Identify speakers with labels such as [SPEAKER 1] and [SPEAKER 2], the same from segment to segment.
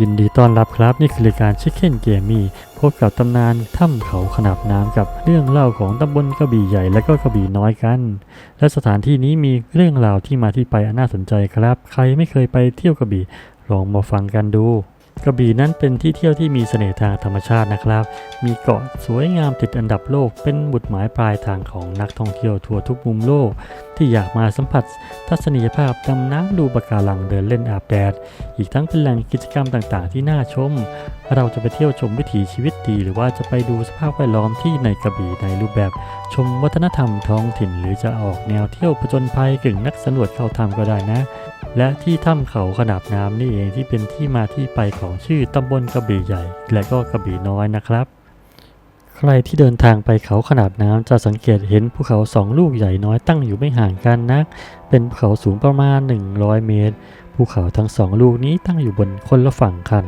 [SPEAKER 1] ยินดีต้อนรับครับ นี่คือรายการ Chicken g a m e พบกับตำนานถ้ำเขาขนาบน้ำกับเรื่องเล่าของตำบลกระบี่ใหญ่และก็กระบี่น้อยกัน และสถานที่นี้มีเรื่องราวที่มาที่ไปอันน่าสนใจครับ ใครไม่เคยไปเที่ยวกระบี่ลองมาฟังกันดู กระบี่นั้นเป็นที่เที่ยวที่มีเสน่ห์ทางธรรมชาตินะครับ มีเกาะสวยงามติดอันดับโลก เป็นบุดหมายปลายทางของนักท่องเที่ยวทั่วทุกมุมโลก ที่อยากมาสัมผัสทัศนียภาพดำน้ำดูปะการังเดินเล่นอาบแดด อีกทั้งเป็นแหล่งกิจกรรมต่างๆ ที่น่าชม เราจะไปเที่ยวชมวิถีชีวิตดี หรือว่าจะไปดูสภาพแวดล้อมที่ในกระบี่ในรูปแบบ ชมวัฒนธรรมท้องถิ่น หรือจะออกแนวเที่ยวผจญภัยกึ่งนักสำรวจเข้าถ้ำก็ได้นะ และที่ถ้ำเขาขนาบน้ำนี่เองที่เป็นที่มาที่ไปของชื่อตำบลกระบี่ใหญ่ และก็กระบี่น้อยนะครับ ใครที่เดินทางไปเขาขนาบน้ำจะสังเกตเห็นภูเขาสองลูกใหญ่น้อยตั้งอยู่ไม่ห่างกันนัก เป็นภูเขาสูงประมาณ 100 เมตร ภูเขาทั้งสองลูกนี้ตั้งอยู่บนคนละฝั่งกัน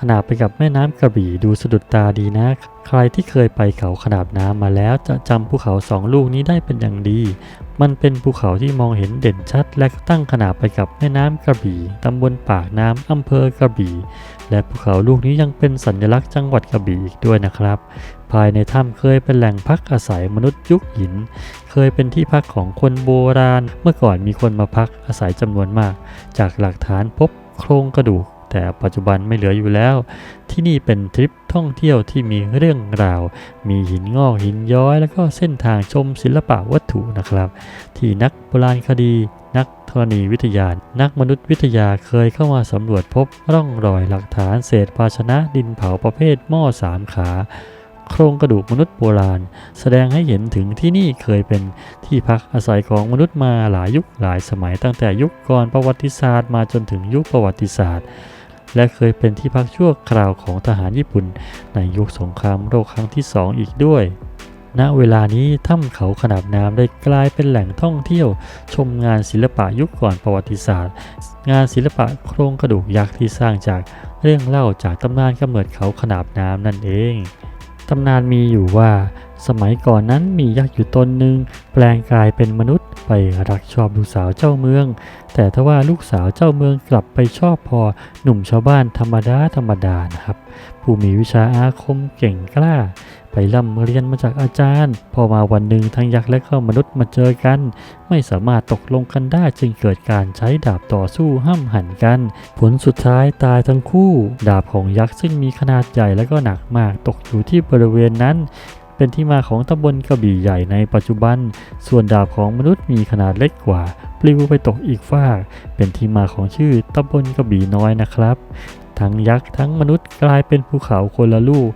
[SPEAKER 1] ขนาบไปกับแม่น้ำกระบี่ดูสะดุดตาดีนะใครที่เคยไปเขาขนาบน้ำมาแล้วจะจำภูเขาสองลูกนี้ได้เป็นอย่างดี มันเป็นภูเขาที่มองเห็นเด่นชัด และตั้งขนาบไปกับแม่น้ำกระบี่ตำบลปากน้ำอำเภอกระบี่ และภูเขาลูกนี้ยังเป็นสัญลักษณ์จังหวัดกระบี่อีกด้วยนะครับ ภายในถ้ำเคยเป็นแหล่งพักอาศัยมนุษย์ยุคหิน เคยเป็นที่พักของคนโบราณ เมื่อก่อนมีคนมาพักอาศัยจำนวนมาก จากหลักฐานพบโครงกระดูก แต่ปัจจุบันไม่เหลืออยู่แล้ว ที่นี่เป็นทริปท่องเที่ยวที่มีเรื่องราว มีหินงอกหินย้อย แล้วก็เส้นทางชมศิลปะวัตถุนะครับ ที่นักโบราณคดี นักธรณีวิทยา นักมนุษยวิทยาเคยเข้ามาสำรวจพบร่องรอยหลักฐานเศษภาชนะดินเผาประเภทหม้อสามขาโครงกระดูกมนุษย์โบราณ แสดงให้เห็นถึงที่นี่เคยเป็นที่พักอาศัยของมนุษย์มาหลายยุคหลายสมัยตั้งแต่ยุคก่อนประวัติศาสตร์มาจนถึงยุคประวัติศาสตร์ และเคยเป็นที่พักชั่วคราวของทหารญี่ปุ่น ในยุคสงครามโลกครั้งที่สองอีกด้วย ณ เวลานี้ถ้ำเขาขนาบน้ำได้กลายเป็นแหล่งท่องเที่ยว ชมงานศิลปะยุคก่อนประวัติศาสตร์ งานศิลปะโครงกระดูกยักษ์ที่สร้างจากเรื่องเล่าจากตำนานกำเนิดเขาขนาบน้ำนั่นเองตำนานมีอยู่ว่า สมัยก่อนนั้นมียักษ์อยู่ตนหนึ่งแปลงกายเป็นมนุษย์ ไปรักชอบลูกสาวเจ้าเมือง แต่ทว่าลูกสาวเจ้าเมืองกลับไปชอบพอหนุ่มชาวบ้านธรรมดาธรรมดานะครับ ผู้มีวิชาอาคมเก่งกล้า ไปร่ำเรียนมาจากอาจารย์ พอมาวันหนึ่งทั้งยักษ์และก็มนุษย์มาเจอกัน ไม่สามารถตกลงกันได้จึงเกิดการใช้ดาบต่อสู้ห้ามหันกัน ผลสุดท้ายตายทั้งคู่ ดาบของยักษ์ซึ่งมีขนาดใหญ่และก็หนักมากตกอยู่ที่บริเวณนั้น เป็นที่มาของตำบลกระบี่ใหญ่ในปัจจุบัน ส่วนดาบของมนุษย์มีขนาดเล็กกว่า ปลิวไปตกอีกฟาก เป็นที่มาของชื่อตำบลกระบี่น้อยนะครับ ทั้งยักษ์ทั้งมนุษย์กลายเป็นภูเขาคนละลูก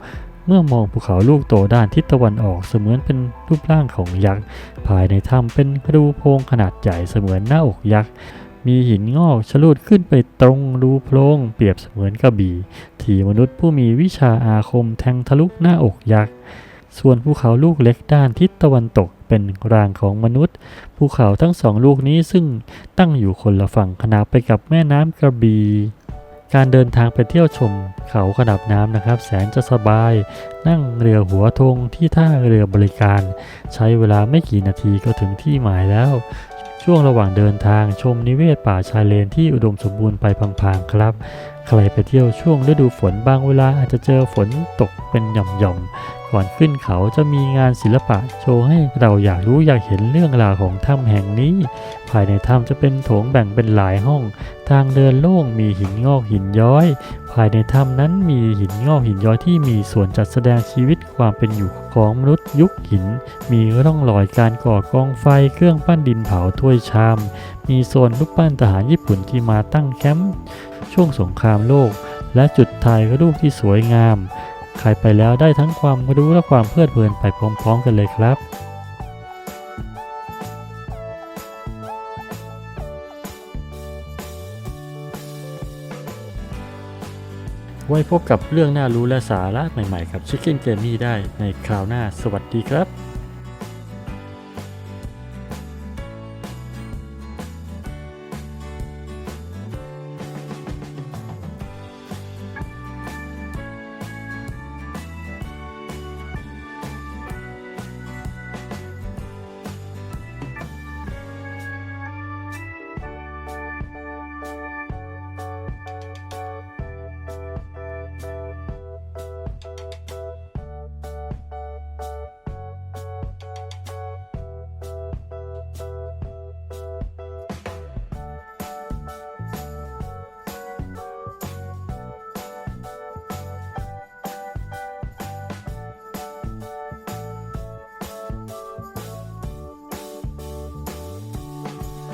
[SPEAKER 1] เมื่อมองภูเขาลูกโตด้านทิศตะวันออกเสมือนเป็นรูปร่างของยักษ์ ภายในถ้ำเป็นรูโพรงขนาดใหญ่เสมือนหน้าอกยักษ์ มีหินงอกชะลูดขึ้นไปตรงรูโพรงเปรียบเสมือนกระบี่ ที่มนุษย์ผู้มีวิชาอาคมแทงทะลุหน้าอกยักษ์ ส่วนภูเขาลูกเล็กด้านทิศตะวันตกเป็นร่างของมนุษย์ ภูเขาทั้งสองลูกนี้ซึ่งตั้งอยู่คนละฝั่งขนาบไปกับแม่น้ำกระบี่การเดินทางไปเที่ยวชมเขาขนาบน้ำนะครับ แสนจะสบาย นั่งเรือหัวธงที่ท่าเรือบริการ ใช้เวลาไม่กี่นาทีก็ถึงที่หมายแล้ว ช่วงระหว่างเดินทางชมนิเวศป่าชายเลนที่อุดมสมบูรณ์ไปพลางๆครับ ใครไปเที่ยวช่วงฤดูฝนบางเวลาอาจจะเจอฝนตกเป็นหย่อมๆ ก่อนขึ้นเขาจะมีงานศิลปะโชว์ให้เราอยากรู้อยากเห็นเรื่องราวของถ้ำแห่งนี้ ภายในถ้ำจะเป็นโถงแบ่งเป็นหลายห้อง ทางเดินโล่งมีหินงอกหินย้อย ภายในถ้ำนั้นมีหินงอกหินย้อยที่มีส่วนจัดแสดงชีวิตความเป็นอยู่ของมนุษย์ยุคหิน มีร่องรอยการก่อกองไฟเครื่องปั้นดินเผาถ้วยชาม มีโซนรูปปั้นทหารญี่ปุ่นที่มาตั้งแคมป์ช่วงสงครามโลก และจุดถ่ายรูปที่สวยงาม ใครไปแล้วได้ทั้งความรู้และความเพลิดเพลินไปพร้อมๆกันเลยครับไว้พบกับเรื่องน่ารู้และสาระใหม่ๆกับ Chicken g a m e ได้ในคราวหน้า สวัสดีครับ